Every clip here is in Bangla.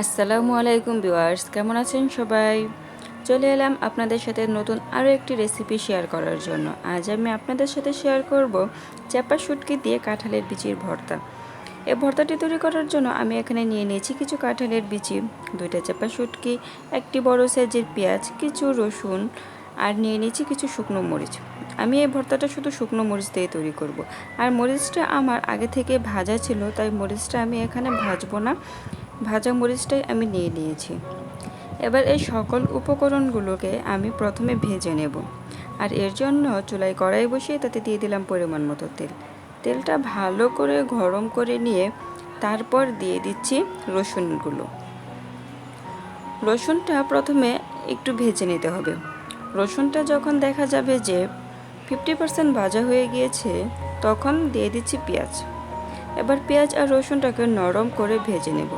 আসসালামু আলাইকুম ভিউয়ার্স, কেমন আছেন সবাই? চলে এলাম আপনাদের সাথে নতুন আরও একটি রেসিপি শেয়ার করার জন্য। আজ আমি আপনাদের সাথে শেয়ার করব চাপা শুটকি দিয়ে কাঁঠালের বিচির ভর্তা। এই ভর্তাটি তৈরি করার জন্য আমি এখানে নিয়ে নিয়েছি কিছু কাঁঠালের বিচি দুইটা চাপা শুটকি, একটি বড় সাইজের পেঁয়াজ, কিছু রসুন আর নিয়ে নিয়েছি কিছু শুকনো মরিচ। আমি এই ভর্তাটা শুধু শুকনো মরিচ দিয়ে তৈরি করব। আর মরিচটা আমার আগে থেকে ভাজা ছিল, তাই মরিচটা আমি এখানে ভাজবো না। ভাজা মরিচটাই আমি নিয়ে নিয়েছি। এবার এই সকল উপকরণগুলোকে আমি প্রথমে ভেজে নেব। আর এর জন্য চুলায় কড়াই বসিয়ে তাতে দিয়ে দিলাম পরিমাণ মতো তেল। তেলটা ভালো করে গরম করে নিয়ে তারপর দিয়ে দিচ্ছি রসুনগুলো। রসুনটা প্রথমে একটু ভেজে নিতে হবে। রসুনটা যখন দেখা যাবে যে ফিফটি পার্সেন্ট ভাজা হয়ে গিয়েছে, তখন দিয়ে দিচ্ছি পেঁয়াজ। এবার পেঁয়াজ আর রসুনটাকে নরম করে ভেজে নেব।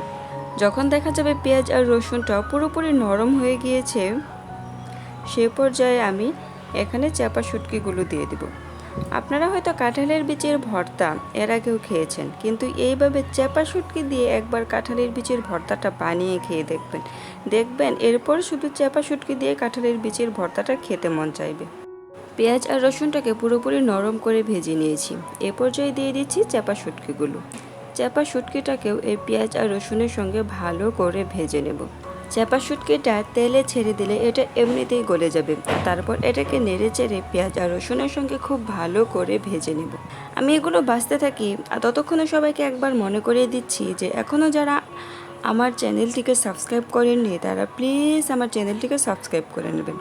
যখন দেখা যাবে পেঁয়াজ আর রসুনটা পুরোপুরি নরম হয়ে গিয়েছে, সে পর্যায়ে আমি এখানে চাপা শুটকিগুলো দিয়ে দেব। আপনারা হয়তো কাঁঠালের বীজের ভর্তা এর আগেও খেয়েছেন, কিন্তু এইভাবে চাপা শুটকি দিয়ে একবার কাঁঠালের বীজের ভর্তাটা বানিয়ে খেয়ে দেখবেন। দেখবেন এরপর শুধু চাপা শুটকি দিয়ে কাঁঠালের বীজের ভর্তাটা খেতে মন চাইবে। পেঁয়াজ আর রসুনটাকে পুরোপুরি নরম করে ভেজে নিয়েছি। এ পর্যায়ে দিয়ে দিচ্ছি চাপা শুটকিগুলো। চাপা শুটকিটাকেও এই পেঁয়াজ আর রসুনের সঙ্গে ভালো করে ভেজে নেব। চাপা শুটকিটা তেলে ছেড়ে দিলে এটা এমনিতেই গলে যাবে। তারপর এটাকে নেড়ে চেড়ে পেঁয়াজ আর রসুনের সঙ্গে খুব ভালো করে ভেজে নেব। আমি এগুলো বাঁচতে থাকি আর ততক্ষণে সবাইকে একবার মনে করিয়ে দিচ্ছি যে এখনও যারা আমার চ্যানেলটিকে সাবস্ক্রাইব করেননি তারা প্লিজ আমার চ্যানেলটিকে সাবস্ক্রাইব করে নেবেন।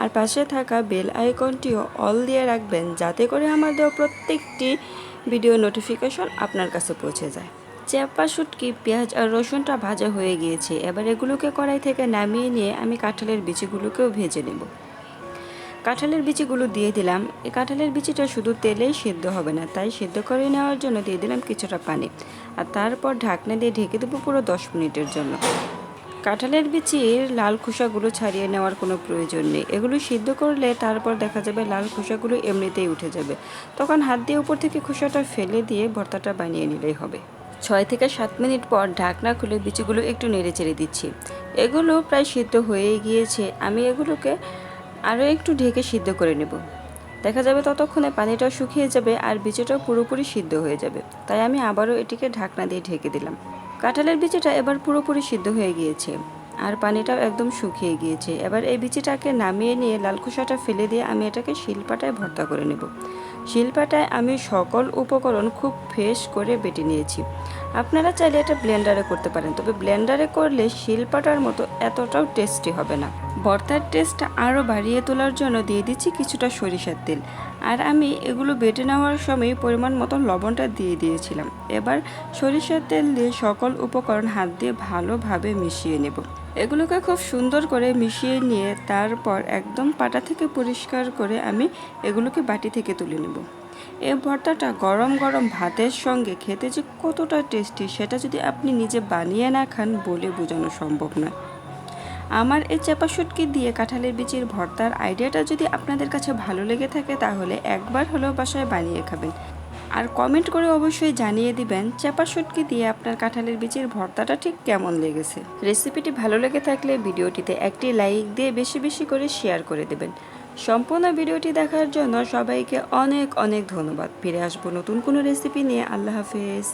আর পাশে থাকা বেল আইকনটিও অল দিয়ে রাখবেন যাতে করে আমার দেওয়া প্রত্যেকটি ভিডিও নোটিফিকেশন আপনার কাছে পৌঁছে যায়। চেপা, শুটকি, পেঁয়াজ আর রসুনটা ভাজা হয়ে গিয়েছে। এবার এগুলোকে কড়াই থেকে নামিয়ে নিয়ে আমি কাঁঠালের বিচিগুলোকেও ভেজে নেব। কাঁঠালের বিচিগুলো দিয়ে দিলাম। এই কাঁঠালের বিচিটা শুধু তেলেই সিদ্ধ হবে না, তাই সিদ্ধ করে নেওয়ার জন্য দিয়ে দিলাম কিছুটা পানি। আর তারপর ঢাকনা দিয়ে ঢেকে দেবো পুরো দশ মিনিটের জন্য। কাঁঠালের বিচির লাল খোসাগুলো ছাড়িয়ে নেওয়ার কোনো প্রয়োজন নেই। এগুলো সিদ্ধ করলে তারপর দেখা যাবে লাল খোসাগুলো এমনিতেই উঠে যাবে। তখন হাত দিয়ে উপর থেকে খোসাটা ফেলে দিয়ে ভর্তাটা বানিয়ে নিলেই হবে। ছয় থেকে সাত মিনিট পর ঢাকনা খুলে বিচিগুলো একটু নেড়ে চেড়ে দিচ্ছি। এগুলো প্রায় সিদ্ধ হয়ে গিয়েছে। আমি এগুলোকে আরও একটু ঢেকে সিদ্ধ করে নেব। দেখা যাবে ততক্ষণে পানিটা শুকিয়ে যাবে আর বিচিটাও পুরোপুরি সিদ্ধ হয়ে যাবে। তাই আমি আবারও এটিকে ঢাকনা দিয়ে ঢেকে দিলাম। কাঁঠালের বিচিটা এবার পুরোপুরি সিদ্ধ হয়ে গিয়েছে আর পানিটাও একদম শুকিয়ে গিয়েছে। এবার এই বিচিটাকে নামিয়ে নিয়ে লাল খোসাটা ফেলে দিয়ে আমি এটাকে শিলপাটায় ভর্তা করে নেব। শিলপাটায় আমি সকল উপকরণ খুব ফ্রেশ করে বেটে নিয়েছি। আপনারা চাইলে এটা ব্লেন্ডারে করতে পারেন, তবে ব্লেন্ডারে করলে শিলপাটার মতো এতটাও টেস্টি হবে না। ভর্তার টেস্টটা আরও বাড়িয়ে তোলার জন্য দিয়ে দিচ্ছি কিছুটা সরিষার তেল। আর আমি এগুলো বেটে নেওয়ার সময় পরিমাণ মতো লবণটা দিয়ে দিয়েছিলাম। এবার সরিষার তেল দিয়ে সকল উপকরণ হাত দিয়ে ভালোভাবে মিশিয়ে নেব। এগুলোকে খুব সুন্দর করে মিশিয়ে নিয়ে তারপর একদম পাটা থেকে পরিষ্কার করে আমি এগুলোকে বাটি থেকে তুলে নেব। এই ভর্তাটা গরম গরম ভাতের সঙ্গে খেতে যে কতটা টেস্টি সেটা যদি আপনি নিজে বানিয়ে না খান বলে বোঝানো সম্ভব নয়। আমার এই চাপা শুটকি দিয়ে কাঁঠালের বিচির ভর্তার আইডিয়াটা যদি আপনাদের কাছে ভালো লেগে থাকে তাহলে একবার হলেও বাসায় বানিয়ে খাবেন। আর কমেন্ট করে অবশ্যই জানিয়ে দিবেন চাপা শুটকি দিয়ে আপনার কাঁঠালের বিচির ভর্তাটা ঠিক কেমন লেগেছে। রেসিপিটি ভালো লেগে থাকলে ভিডিওটিতে একটি লাইক দিয়ে বেশি বেশি করে শেয়ার করে দেবেন। সম্পূর্ণ ভিডিওটি দেখার জন্য সবাইকে অনেক অনেক ধন্যবাদ। ফিরে আসব নতুন কোনো রেসিপি নিয়ে। আল্লাহ হাফেজ।